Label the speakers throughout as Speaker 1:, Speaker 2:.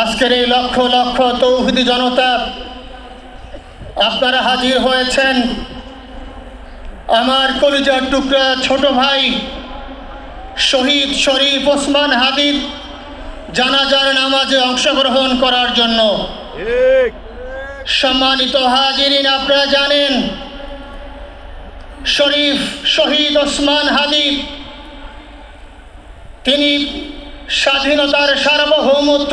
Speaker 1: আজকের এই লক্ষ লক্ষ তৌহিদি জনতা আপনারা হাজির হয়েছেন। আমার কলিজার টুকরা ছোট ভাই শহীদ শরীফ ওসমান হাদির জানাজার নামাজে অংশগ্রহণ করার জন্য। সম্মানিত হাজিরিন আপনারা জানেন শরীফ শহীদ ওসমান হাদি তিনি স্বাধীনতার সার্বভৌমত্ব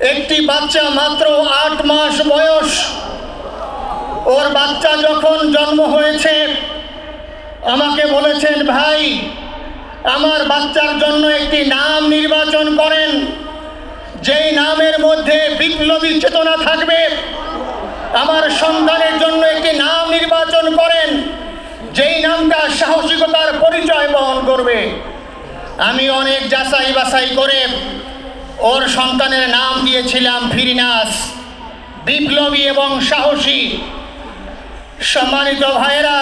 Speaker 1: একটি বাচ্চা মাত্র আট মাস বয়স। ওর বাচ্চা যখন জন্ম হয়েছে, আমাকে বলেছেন, ভাই, আমার বাচ্চার জন্য একটি নাম নির্বাচন করেন। যেই নামের মধ্যে বিপ্লবী চেতনা থাকবে, আমার সন্তানের জন্য একটি নাম নির্বাচন করেন। যেই নামটা সাহসিকতার পরিচয় বহন করবে। আমি অনেক যাচাই বাছাই করে ওর সন্তানের নাম দিয়েছিলাম ফিরিনাস, বিপ্লবী এবং সাহসী। সম্মানিত ভাইয়েরা,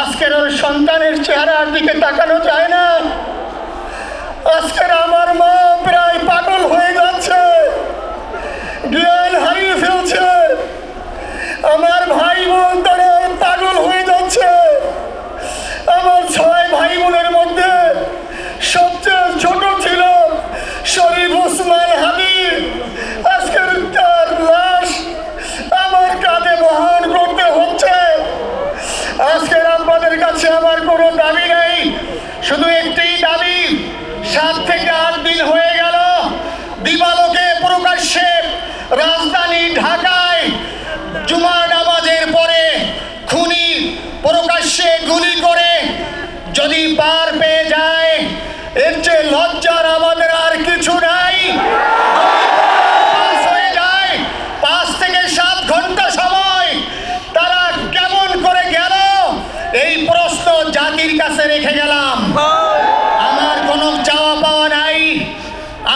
Speaker 1: আজকের ওর সন্তানের চেহারার দিকে তাকানো যায় না। আজকের আমার মা প্রায় পাগল হয়ে যাচ্ছে জ্ঞান হারিয়ে ফেলছে। আমার ভাই বোন তারা পাগল হয়ে যাচ্ছে আমার ছয় ভাই বোনের মধ্যে সবচেয়ে ছোট ছিল শরীফ ওসমান হাবিব আজকের তার লাশ আমার কাঁধে বহন করতে হচ্ছে আজকের আপনাদের কাছে আমার কোনো দাবি নেই শুধু একটি দাবি সাত থেকে আট দিন হয়ে গেল দিবালোকে প্রকাশ্যে রাজধানী ঢাকায় জুমার নামাজের পরে খুনি প্রকাশ্যে গুলি করে যদি পার পেয়ে যায়, এর চেয়ে লজ্জার আমাদের আর কিছু নাই। পাঁচ থেকে সাত ঘণ্টা সময়। তারা কেমন করে গেল? এই কাছে রেখে গেলাম আমার কোনো চাওয়া পাওয়া নাই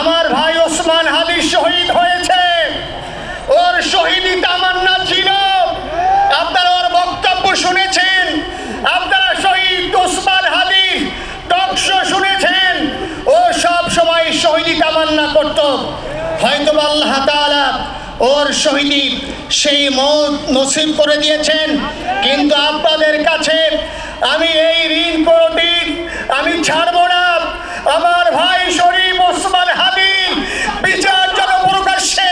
Speaker 1: আমার ভাই ওসমান হাদিস শহীদ হয়েছে ওর শহীদি তামান্না ছিল আপনারা ওর বক্তব্য শুনেছেন আপনারা শহীদ ওসমান হাদি টকশো শুনেছেন ও সব সময় তামান্না করত। হয়তো আল্লাহ ওর শহীদি সেই মত নসিব করে দিয়েছেন, কিন্তু আপনাদের কাছে আমি এই ঋণ কোনদিন আমি ছাড়বো না। আমার ভাই শরীফ ওসমান হাবিব বিচার যেন প্রকাশ্যে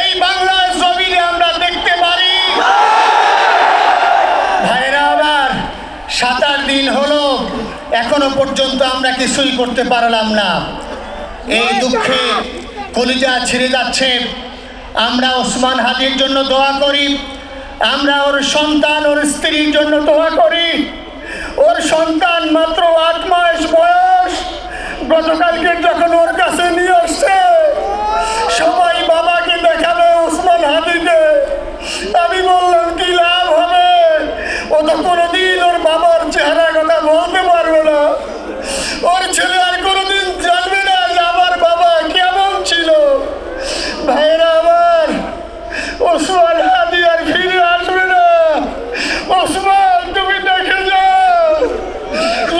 Speaker 1: এই বাংলার জমিনে আমরা দেখতে পারি। ভাইরা আবার সাত দিন হলো, এখনও পর্যন্ত আমরা কিছুই করতে পারলাম না। এই দুঃখে কলিজা ছিঁড়ে যাচ্ছে। আমরা ওসমান হাদির জন্য দোয়া করি। আমরা ওর সন্তান, ওর স্ত্রীর জন্য দোয়া করি। ওর সন্তান মাত্র আট মাস বয়স। গতকালকে যখন ওর কাছে নিয়ে আসছে সবাই বাবাকে দেখাবে ওসমান হাদিকে আমি বললাম কি লাভ হবে ও তো কোনোদিন ওর বাবার চেহারা কথা বলতে পারবে না ওর ছেলে আর কোনোদিন জানবে না যে আমার বাবা কেমন ছিল ভাইরা আমার ওসমান হাদি আর ফিরে আসবে না ওসমান তুমি দেখে যাও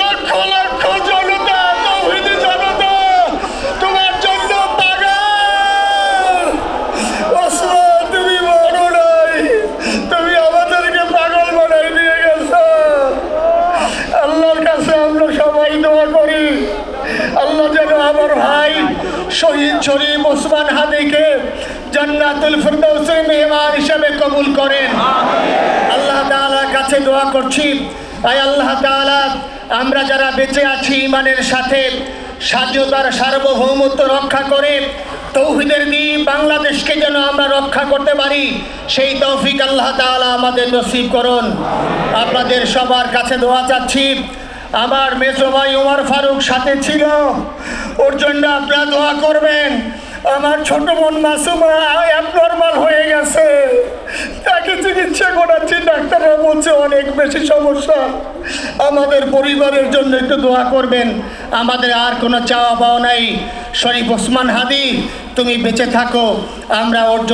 Speaker 1: লক্ষ লক্ষ জনতা তৌহিদি জনতা তোমার জন্য পাগল ওসমান তুমি মরো নাই তুমি আমাদেরকে পাগল বানাই দিয়ে গেছো আল্লাহর কাছে আমরা সবাই দোয়া করি আল্লাহ যেন আমার ভাই, শহীদ শরীফ ওসমান হাদিকে জান্নাতুল ফিরদৌসের মেহমান হিসেবে কবুল করেন। আল্লাহ তাআলার কাছে দোয়া করছি। আয় আল্লাহ তাআলা, আমরা যারা বেঁচে আছি ইমানের সাথে, স্বাধীনতার সার্বভৌমত্ব রক্ষা করে, তৌহিদের দ্বীপ বাংলাদেশকে যেন আমরা রক্ষা করতে পারি, সেই তৌফিক আল্লাহ তাআলা আমাদের নসিব করুন। আপনাদের সবার কাছে দোয়া চাচ্ছি। আমার মেজো ভাই ওমর ফারুক সাথে ছিল। ওর জন্য আপনারা দোয়া করবেন। আমার ছোট বোন মাসুমা অ্যাবনর্মাল হয়ে গেছে। তাকে চিকিৎসা করাচ্ছি, ডাক্তাররা বলছে অনেক বেশি সমস্যা। আমাদের পরিবারের জন্য একটু দোয়া করবেন। আমাদের আর কোনো চাওয়া পাওয়া নাই। শরীফ ওসমান হাদি, তুমি বেঁচে থাকো। আমরা ওর